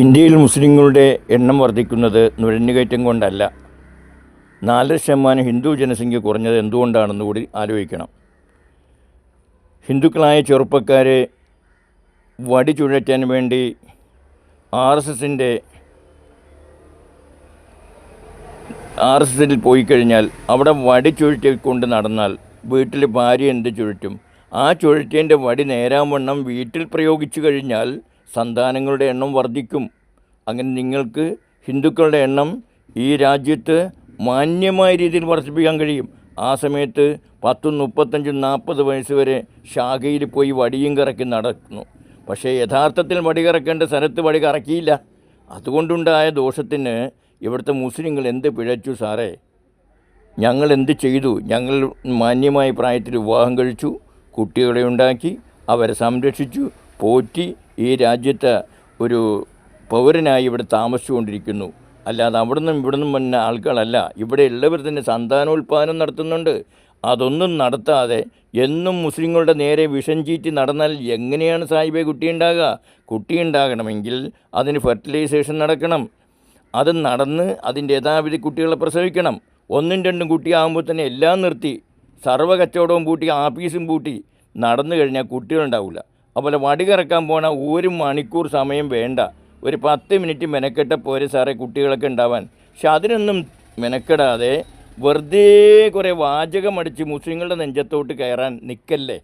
ഇന്ത്യയിൽ മുസ്ലിങ്ങളുടെ എണ്ണം വർദ്ധിക്കുന്നത് നുഴഞ്ഞുകയറ്റം കൊണ്ടല്ല. നാലര ശതമാനം ഹിന്ദു ജനസംഖ്യ കുറഞ്ഞത് എന്തുകൊണ്ടാണെന്ന് കൂടി ആലോചിക്കണം. ഹിന്ദുക്കളായ ചെറുപ്പക്കാരെ വടി ചുഴറ്റാൻ വേണ്ടി ആർ എസ് എസിന്റെ ആർ എസ് എസിൽ പോയി കഴിഞ്ഞാൽ അവിടെ വടി ചുഴറ്റിക്കൊണ്ട് നടന്നാൽ വീട്ടിൽ ഭാര്യ എന്ത് ചുഴറ്റും? ആ ചുഴറ്റേന്റെ വടി നേരാവണ്ണം വീട്ടിൽ പ്രയോഗിച്ചു കഴിഞ്ഞാൽ സന്താനങ്ങളുടെ എണ്ണം വർദ്ധിക്കും. അങ്ങനെ നിങ്ങൾക്ക് ഹിന്ദുക്കളുടെ എണ്ണം ഈ രാജ്യത്ത് മാന്യമായ രീതിയിൽ വർദ്ധിപ്പിക്കാൻ കഴിയും. ആ സമയത്ത് പത്തും മുപ്പത്തഞ്ചും നാൽപ്പത് വയസ്സ് വരെ ശാഖയിൽ പോയി വടിയും കറക്കി നടക്കുന്നു. പക്ഷേ യഥാർത്ഥത്തിൽ വടി കറക്കേണ്ട സ്ഥലത്ത് വടി കറക്കിയില്ല. അതുകൊണ്ടുണ്ടായ ദോഷത്തിന് ഇവിടുത്തെ മുസ്ലിങ്ങൾ എന്ത് പിഴച്ചു സാറേ? ഞങ്ങൾ എന്ത് ചെയ്തു? ഞങ്ങൾ മാന്യമായ പ്രായത്തിൽ വിവാഹം കഴിച്ചു കുട്ടികളെ ഉണ്ടാക്കി അവരെ സംരക്ഷിച്ചു പോറ്റി ഈ രാജ്യത്ത് ഒരു പൗരനായി ഇവിടെ താമസിച്ചുകൊണ്ടിരിക്കുന്നു. അല്ലാതെ അവിടെ നിന്നും ഇവിടെ നിന്നും വന്ന ആൾക്കാരല്ല ഇവിടെ ഉള്ളവർ തന്നെ സന്താനോൽപാദനം നടത്തുന്നുണ്ട്. അതൊന്നും നടത്താതെ എന്നും മുസ്ലിങ്ങളുടെ നേരെ വിഷം ചീറ്റി നടന്നാൽ എങ്ങനെയാണ് സാഹിബെ കുട്ടിയുണ്ടാകുക കുട്ടിയുണ്ടാകണമെങ്കിൽ അതിന് ഫെർട്ടിലൈസേഷൻ നടക്കണം. അത് നടന്ന് അതിന്റെ യഥാവിധി കുട്ടികളെ പ്രസവിക്കണം. ഒന്നും രണ്ടും കുട്ടിയാകുമ്പോൾ തന്നെ എല്ലാം നിർത്തി. സർവ കച്ചവടവും പൂട്ടി ആഫീസും പൂട്ടി. നടന്നു കഴിഞ്ഞാൽ കുട്ടികളുണ്ടാവില്ല അതുപോലെ വടി കറക്കാൻ പോണ ഒരു മണിക്കൂർ സമയം വേണ്ട. ഒരു പത്ത് മിനിറ്റ് മെനക്കെട്ട പോരെ സാറേ കുട്ടികളൊക്കെ ഉണ്ടാവാൻ. പക്ഷെ അതിനൊന്നും മെനക്കെടാതെ വെറുതെ കുറേ വാചകം അടിച്ച് മുസ്ലിങ്ങളുടെ നെഞ്ചത്തോട്ട് കയറാൻ നിൽക്കല്ലേ